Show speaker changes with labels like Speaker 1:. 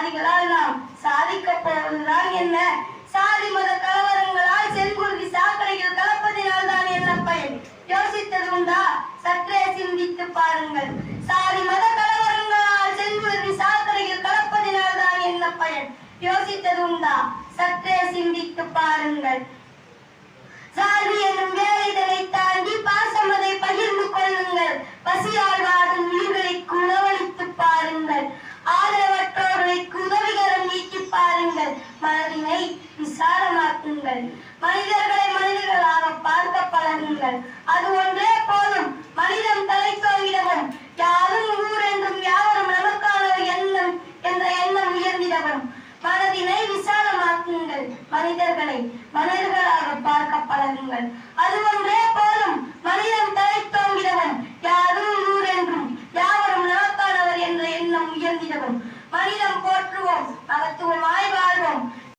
Speaker 1: சாதிகளால் நாம் சாதிக்க போவதுதான் என்ன? சாதி மத கலவரங்களால் செங்குருதி சாக்கடையில் கலப்பதினால் தான் என்ன பயன்? யோசித்தது உண்டா? சற்றே சிந்தித்து பாருங்கள். சாதி மத கலவரங்களால் செங்குருதி சாக்கடையில் கலப்பதினால் தான் என்ன பயன்? யோசித்தது உண்டா? சற்றே சிந்தித்து பாருங்கள். பாருங்கள் மனதினை விசாலமாக்குங்கள் மனிதர்களை மனிதர்களாக பார்க்க பழகுங்கள். அது ஒன்றே போதும். மனிதன் தலைத்தோங்கிடவும் யாரும் ஊர் என்றும் யாவரும் நமக்கான எண்ணம் என்ற எண்ணம் உயர்ந்திடவும் மனதினை விசாலமாக்குங்கள் மனிதர்களை மனிதர்களாக பார்க்க பழகுங்கள்.